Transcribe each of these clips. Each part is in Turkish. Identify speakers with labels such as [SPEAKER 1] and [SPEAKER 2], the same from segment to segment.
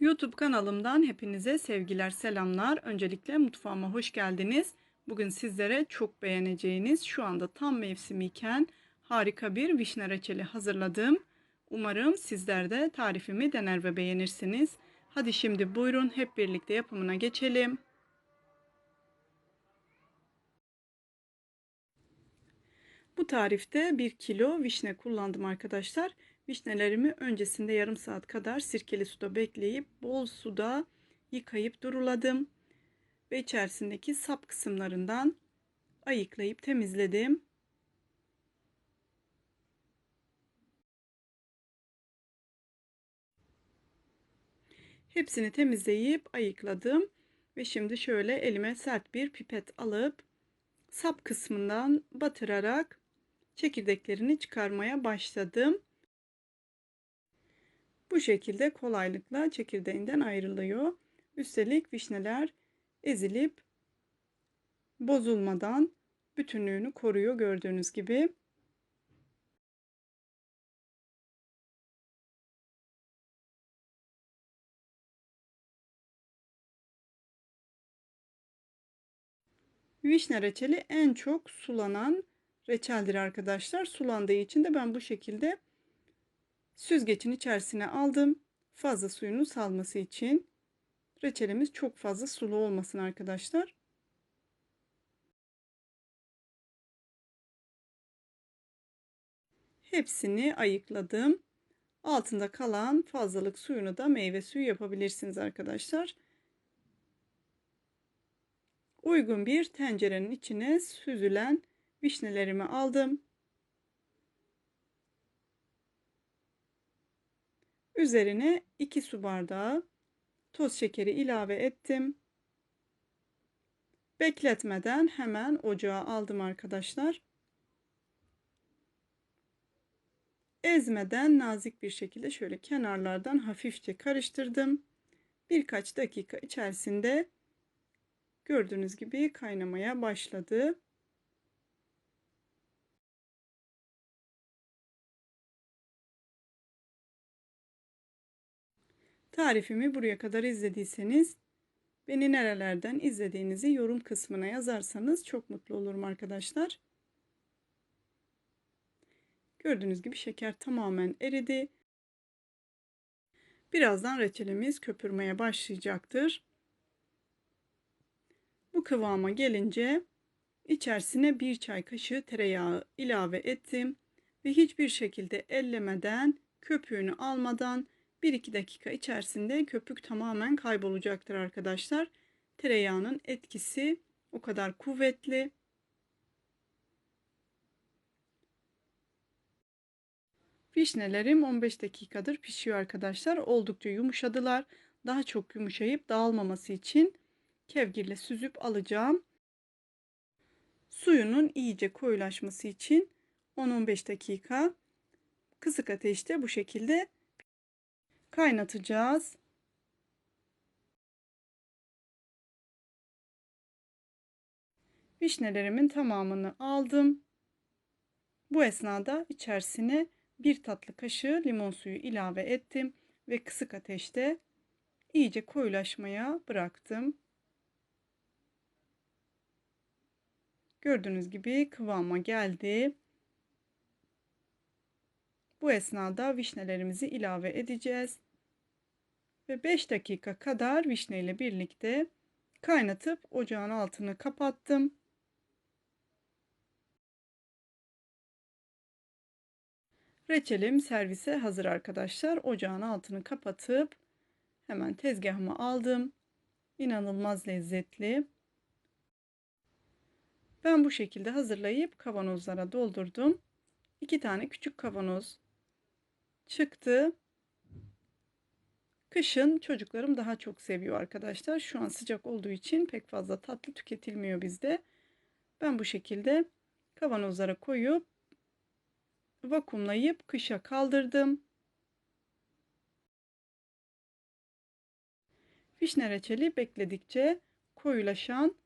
[SPEAKER 1] YouTube kanalımdan hepinize sevgiler, selamlar. Öncelikle mutfağıma hoş geldiniz. Bugün sizlere çok beğeneceğiniz, şu anda tam mevsimiyken harika bir vişne reçeli hazırladım. Umarım sizler de tarifimi dener ve beğenirsiniz. Hadi şimdi buyurun hep birlikte yapımına geçelim. Bu tarifte 1 kilo vişne kullandım arkadaşlar. Vişnelerimi öncesinde yarım saat kadar sirkeli suda bekleyip bol suda yıkayıp duruladım. Ve içerisindeki sap kısımlarından ayıklayıp temizledim. Hepsini temizleyip ayıkladım. Ve şimdi şöyle elime sert bir pipet alıp sap kısmından batırarak çekirdeklerini çıkarmaya başladım. Bu şekilde kolaylıkla çekirdeğinden ayrılıyor. Üstelik vişneler ezilip bozulmadan bütünlüğünü koruyor gördüğünüz gibi. Vişne reçeli en çok sulanan reçeldir arkadaşlar. Sulandığı için de ben bu şekilde süzgecin içerisine aldım. Fazla suyunu salması için. Reçelimiz çok fazla sulu olmasın arkadaşlar. Hepsini ayıkladım. Altında kalan fazlalık suyunu da meyve suyu yapabilirsiniz arkadaşlar. Uygun bir tencerenin içine süzülen vişnelerimi aldım. Üzerine 2 su bardağı toz şekeri ilave ettim. Bekletmeden hemen ocağa aldım arkadaşlar. Ezmeden nazik bir şekilde şöyle kenarlardan hafifçe karıştırdım. Birkaç dakika içerisinde gördüğünüz gibi kaynamaya başladı. Tarifimi buraya kadar izlediyseniz beni nerelerden izlediğinizi yorum kısmına yazarsanız çok mutlu olurum arkadaşlar. Gördüğünüz gibi şeker tamamen eridi. Birazdan reçelimiz köpürmeye başlayacaktır. Bu kıvama gelince içerisine bir çay kaşığı tereyağı ilave ettim ve hiçbir şekilde ellemeden köpüğünü almadan 1-2 dakika içerisinde köpük tamamen kaybolacaktır arkadaşlar. Tereyağının etkisi o kadar kuvvetli. Vişnelerim 15 dakikadır pişiyor arkadaşlar. Oldukça yumuşadılar. Daha çok yumuşayıp dağılmaması için kevgirle süzüp alacağım. Suyunun iyice koyulaşması için 10-15 dakika kısık ateşte bu şekilde kaynatacağız. Vişnelerimin tamamını aldım. Bu esnada içerisine bir tatlı kaşığı limon suyu ilave ettim ve kısık ateşte iyice koyulaşmaya bıraktım. Gördüğünüz gibi kıvama geldi. Bu esnada vişnelerimizi ilave edeceğiz. Ve 5 dakika kadar vişne ile birlikte kaynatıp ocağın altını kapattım. Reçelim servise hazır arkadaşlar. Ocağın altını kapatıp hemen tezgahıma aldım. İnanılmaz lezzetli. Ben bu şekilde hazırlayıp kavanozlara doldurdum. İki tane küçük kavanoz çıktı. Kışın çocuklarım daha çok seviyor arkadaşlar. Şu an sıcak olduğu için pek fazla tatlı tüketilmiyor bizde. Ben bu şekilde kavanozlara koyup vakumlayıp kışa kaldırdım. Vişne reçeli bekledikçe koyulaşan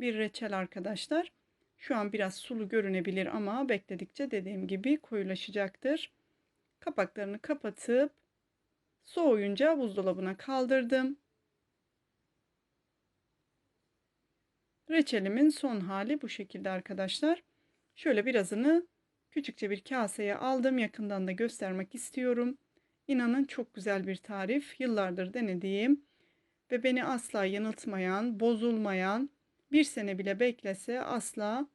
[SPEAKER 1] bir reçel arkadaşlar. Şu an biraz sulu görünebilir ama bekledikçe dediğim gibi koyulaşacaktır. Kapaklarını kapatıp Soğuyunca buzdolabına kaldırdım. Reçelimin son hali bu şekilde arkadaşlar. Şöyle birazını küçükçe bir kaseye aldım. Yakından da göstermek istiyorum. İnanın çok güzel bir tarif. Yıllardır denediğim ve beni asla yanıltmayan, bozulmayan, bir sene bile beklese asla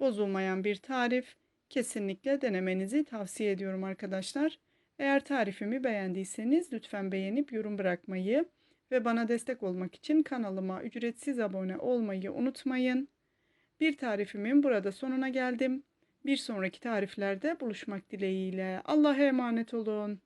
[SPEAKER 1] bozulmayan bir tarif. Kesinlikle denemenizi tavsiye ediyorum arkadaşlar. Eğer tarifimi beğendiyseniz lütfen beğenip yorum bırakmayı ve bana destek olmak için kanalıma ücretsiz abone olmayı unutmayın. Bir tarifimin burada sonuna geldim. Bir sonraki tariflerde buluşmak dileğiyle. Allah'a emanet olun.